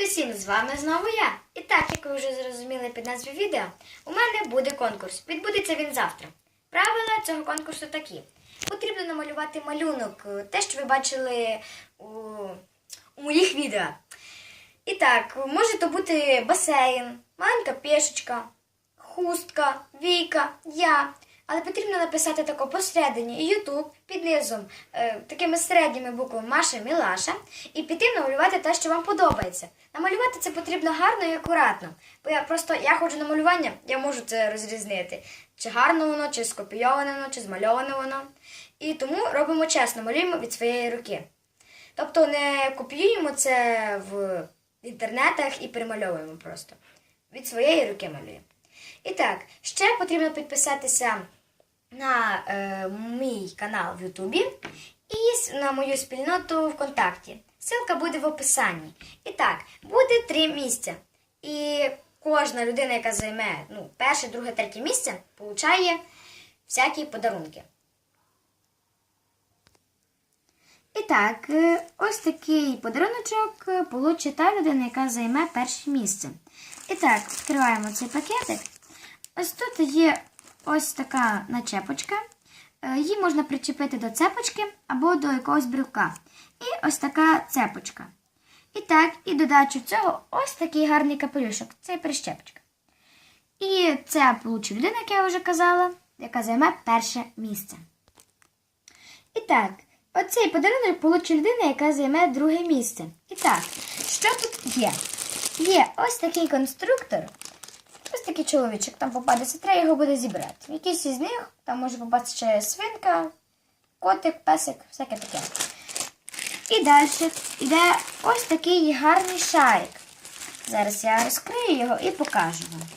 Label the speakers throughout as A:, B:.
A: усім, з вами знову я. І так, як ви вже зрозуміли під назвою відео, у мене буде конкурс. Відбудеться він завтра. Правила цього конкурсу такі: потрібно намалювати малюнок, е, те, що ви бачили у, у моїх відео. І так, може то бути басейн, маленька пішечка, хустка, війка, я. Але потрібно написати тако посередині YouTube під низом е, такими середніми буквами Маша Мілаша і піти намалювати те, що вам подобається. Намалювати це потрібно гарно і акуратно. Бо я просто я ходжу на малювання, я можу це розрізнити. Чи гарно воно, чи скопійоване воно, чи змальоване воно. І тому робимо чесно, малюємо від своєї руки. Тобто не копіюємо це в інтернетах і перемальовуємо просто. Від своєї руки малюємо. І так, ще потрібно підписатися на е, мій канал в Ютубі і на мою спільноту ВКонтакті. Ссылка буде в описанні. І так, буде три місця. І кожна людина, яка займе ну, перше, друге, третє місце, получає всякі подарунки. І так, е, ось такий подаруночок получить та людина, яка займе перше місце. І так, відкриваємо цей пакетик. Ось тут є ось така начепочка. Е, Її можна причепити до цепочки або до якогось брюка. І ось така цепочка. І так, і додачу цього ось такий гарний капелюшок. Це прищепочка. І це получить людина, як я вже казала, яка займе перше місце. І так, оцей подарунок получить людина, яка займе друге місце. І так, що тут є? Є ось такий конструктор. Ось такий чоловічок там попадеться, треба його буде зібрати. Якийсь із них, там може попасти ще свинка, котик, песик, всяке таке. І далі йде ось такий гарний шарик. Зараз я розкрию його і покажу вам.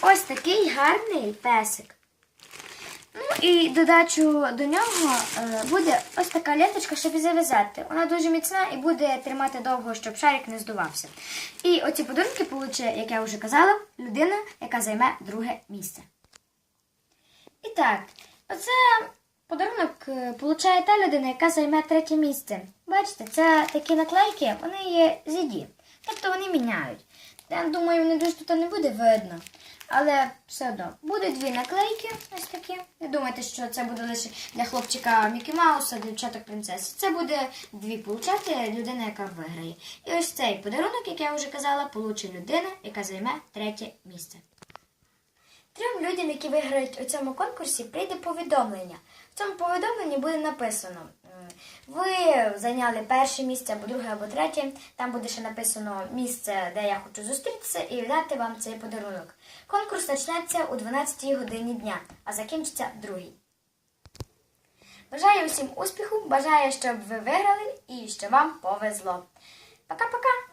A: Ось такий гарний песик. Ну і додачу до нього е, буде ось така ленточка, щоб і зав'язати. Вона дуже міцна і буде тримати довго, щоб шарик не здувався. І оці подарунки получить, як я вже казала, людина, яка займе друге місце. І так, оце подарунок е, получає та людина, яка займе третє місце. Бачите, це такі наклейки, вони є зіді. Тобто вони міняють. Я думаю, вони дуже тут не буде видно. Але все одно буде дві наклейки, ось такі. Не думайте, що це буде лише для хлопчика Мікі Мауса, дівчаток принцеси. Це буде дві получати людина, яка виграє. І ось цей подарунок, як я вже казала, получить людина, яка займе третє місце. Трьом людям, які виграють у цьому конкурсі, прийде повідомлення. В цьому повідомленні буде написано: ви зайняли перше місце або друге, або третє. Там буде ще написано місце, де я хочу зустрітися, і віддати вам цей подарунок. Конкурс почнеться у 12 годині дня, а закінчиться другий. Бажаю усім успіху, бажаю, щоб ви виграли і щоб вам повезло. Пока-пока!